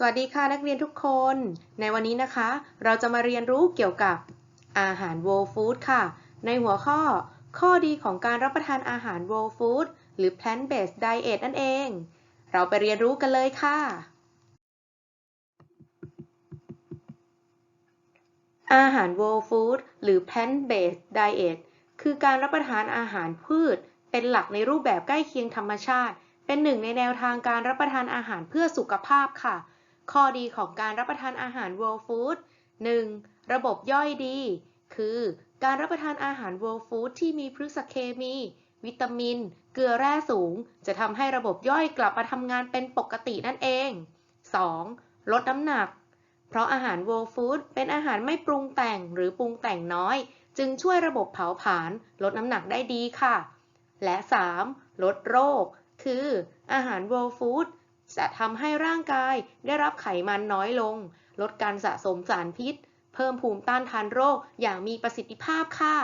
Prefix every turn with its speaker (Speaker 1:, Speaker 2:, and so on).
Speaker 1: สวัสดีค่ะนักเรียนทุกคน ในวันนี้นะคะ เราจะมาเรียนรู้เกี่ยวกับอาหาร Whole Food ค่ะ ในหัวข้อ ข้อดีของการรับประทานอาหาร Whole Food หรือ Plant Based Diet นั่นเอง เราไปเรียนรู้กันเลยค่ะ อาหาร Whole Food หรือ Plant Based Diet คือการรับประทานอาหารพืช เป็นหลักในรูปแบบใกล้เคียงธรรมชาติ เป็นหนึ่งในแนวทางการรับประทานอาหารเพื่อสุขภาพค่ะ ข้อดีของการรับประทานอาหาร World Food 1. ระบบย่อยดี คือการรับประทานอาหาร World Food ที่มีพฤกษเคมี วิตามิน เกลือแร่สูง จะทำให้ระบบย่อยกลับมาทำงานเป็นปกตินั่นเอง 2. ลดน้ำหนัก เพราะอาหาร World Food เป็นอาหารไม่ปรุงแต่งหรือปรุงแต่งน้อย จึงช่วยระบบเผาผลาญลดน้ำหนักได้ดีค่ะ และ 3. ลดโรค คืออาหาร World Food จะทำให้ร่างกายได้รับไขมันน้อยลง ลดการสะสมสารพิษ เพิ่มภูมิต้านทานโรคอย่างมีประสิทธิภาพค่ะ